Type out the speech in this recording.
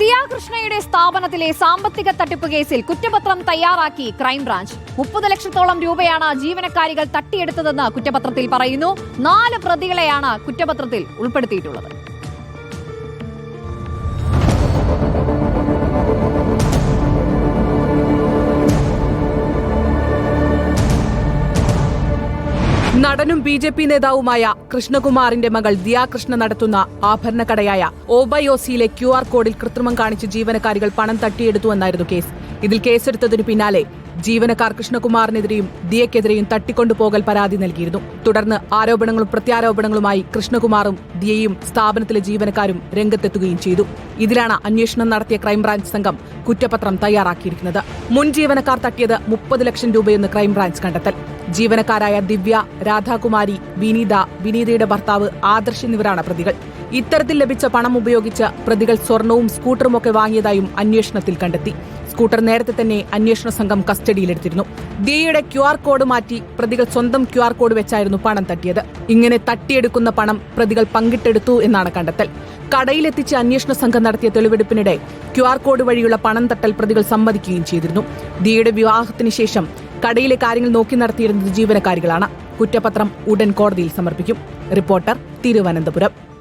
ദിയ കൃഷ്ണയുടെ സ്ഥാപനത്തിലെ സാമ്പത്തിക തട്ടിപ്പ് കേസിൽ കുറ്റപത്രം തയ്യാറാക്കി ക്രൈംബ്രാഞ്ച്. മുപ്പത് ലക്ഷത്തോളം രൂപയാണ് ജീവനക്കാരികൾ തട്ടിയെടുത്തതെന്ന് കുറ്റപത്രത്തിൽ പറയുന്നു. നാല് പ്രതികളെയാണ് കുറ്റപത്രത്തിൽ ഉൾപ്പെടുത്തിയിട്ടുള്ളത്. നടനും ബി ജെ പി നേതാവുമായ കൃഷ്ണകുമാറിന്റെ മകൾ ദിയാകൃഷ്ണ നടത്തുന്ന ആഭരണക്കടയായ ഓബയോസിയിലെ ക്യു ആർ കോഡിൽ കൃത്രിമം കാണിച്ച് ജീവനക്കാരികൾ പണം തട്ടിയെടുത്തുവെന്നായിരുന്നു കേസ്. ഇതിൽ കേസെടുത്തതിനു പിന്നാലെ ജീവനക്കാർ കൃഷ്ണകുമാറിനെതിരെയും ദിയക്കെതിരെയും തട്ടിക്കൊണ്ടുപോകൽ പരാതി നൽകിയിരുന്നു. തുടർന്ന് ആരോപണങ്ങളും പ്രത്യാരോപണങ്ങളുമായി കൃഷ്ണകുമാറും ദിയയും സ്ഥാപനത്തിലെ ജീവനക്കാരും രംഗത്തെത്തുകയും ചെയ്തു. ഇതിലാണ് അന്വേഷണം നടത്തിയ ക്രൈംബ്രാഞ്ച് സംഘം കുറ്റപത്രം തയ്യാറാക്കിയിരിക്കുന്നത്. മുൻ ജീവനക്കാർ തട്ടിയത് മുപ്പത് ലക്ഷം രൂപയെന്ന് ക്രൈംബ്രാഞ്ച് കണ്ടെത്തൽ. ജീവനക്കാരായ ദിവ്യ രാധാകുമാരി വിനീത വിനീതയുടെ ഭർത്താവ് ആദർശ് എന്നിവരാണ് പ്രതികൾ. ഇത്തരത്തിൽ ലഭിച്ച പണം ഉപയോഗിച്ച് പ്രതികൾ സ്വർണവും സ്കൂട്ടറുമൊക്കെ വാങ്ങിയതായും അന്വേഷണത്തിൽ കണ്ടെത്തി. സ്കൂട്ടർ നേരത്തെ തന്നെ അന്വേഷണ സംഘം കസ്റ്റഡിയിലെടുത്തിരുന്നു. ദിയയുടെ ക്യു ആർ കോഡ് മാറ്റി പ്രതികൾ സ്വന്തം ക്യു ആർ കോഡ് വെച്ചായിരുന്നു പണം തട്ടിയത്. ഇങ്ങനെ തട്ടിയെടുക്കുന്ന പണം പ്രതികൾ പങ്കിട്ടെടുത്തു എന്നാണ് കണ്ടെത്തൽ. കടയിലെത്തിച്ച് അന്വേഷണ സംഘം നടത്തിയ തെളിവെടുപ്പിനിടെ ക്യു ആർ കോഡ് വഴിയുള്ള പണം തട്ടൽ പ്രതികൾ സമ്മതിക്കുകയും ചെയ്തിരുന്നു. ദിയയുടെ വിവാഹത്തിന് ശേഷം കടയിലെ കാര്യങ്ങൾ നോക്കി നടത്തിയിരുന്നത് ജീവനക്കാരികളാണ്. കുറ്റപത്രം ഉടൻ കോടതിയിൽ സമർപ്പിക്കും. റിപ്പോർട്ടർ തിരുവനന്തപുരം.